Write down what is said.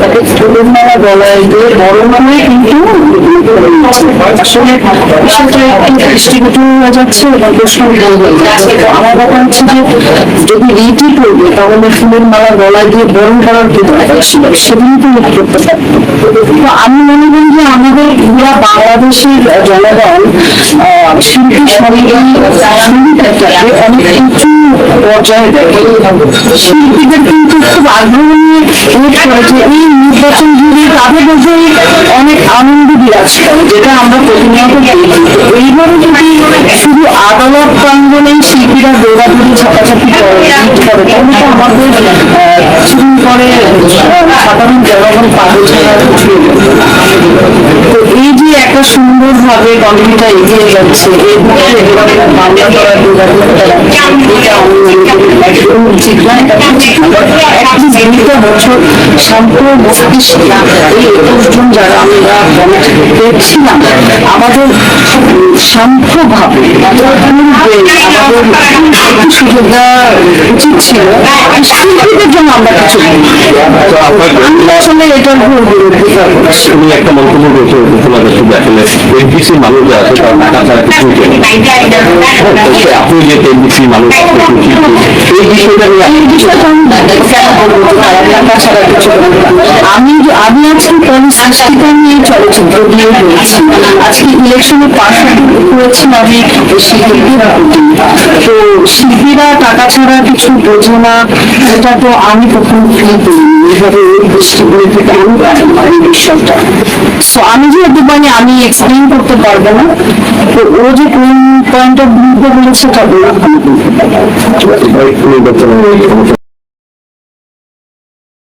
তাকে ফুলের মালা গলায় দিয়ে বড় মানে কিন্তু আসলে বিষয়টা একটু দৃষ্টিগোচর হয়ে যাচ্ছে এবং আমার কথা হচ্ছে যে যদি রীতি করবে তাহলে ফুলের মালা গলায় দিয়ে বরণ করার কি দরকার ছিল সেদিনই তো লোক করতে আমি মনে করি যে আমাদের পুরা বাংলাদেশের জনগণ শিল্পী সঙ্গীতটাকে অনেক উঁচু পর্যায়ে দেখে শিল্পীদের কিন্তু খুব আগ্রহ নিয়ে করে এই নির্বাচন ঘিরে তাদের মধ্যে অনেক আনন্দ বিরাজ যেটা আমরা প্রতিনিয়ত এইভাবে যদি শুধু আদালত প্রাঙ্গণেই শিল্পীরা দৌড়াদৌড়ি ঝাঁপাঝাঁপি করে তাহলে তো আমাদের কিছুদিন পরে সাধারণ জনগণ পাগল ছাড়া। তো এই যে একটা সুন্দর ভাবে গল্পটা এগিয়ে যাচ্ছে এর মধ্যে একেবারে মামলা দৌড়াদৌড়ি করা, এটা উচিত না এটা উচিত না অ্যাটলিস্ট দুইটা বছর শান্ত মস্তিষ্কে এই একুশ জন যারা আমরা দেখছিলাম আমাদের আমাদের সুযোগ দেওয়া উচিত ছিল শিল্পীদের জন্য আমরা কিছু বলি। আমি আসলে এটার ঘোর বিরোধিতা করছি তুমি একটা মন্তব্য করছ তোমাদের শুধু আসলে এনপিসির মানুষ আছে তারা কিছু আপনি যে এনপিসির মানুষ এই বিষয়টা নিয়ে এই বিষয়টা আমি আমি আমি আজকে নিয়ে চলচ্চিত্র দিয়ে আজকে ইলেকশনে পাশ করেছি আমি শিল্পীদের তো শিল্পীরা টাকা ছাড়া কিছু বোঝে না এটা তো আমি কখনো ফিল করিনি। এইভাবে ওই দৃষ্টিগুলো থেকে আমি এই বিষয়টা। সো আমি যেহেতু মানে আমি এক্সপ্লেন করতে পারব না। তো ও যে কোন পয়েন্ট অফ ভিউতে বলেছে সেটা বলে আমি বলতে পারব না। নির্বাচন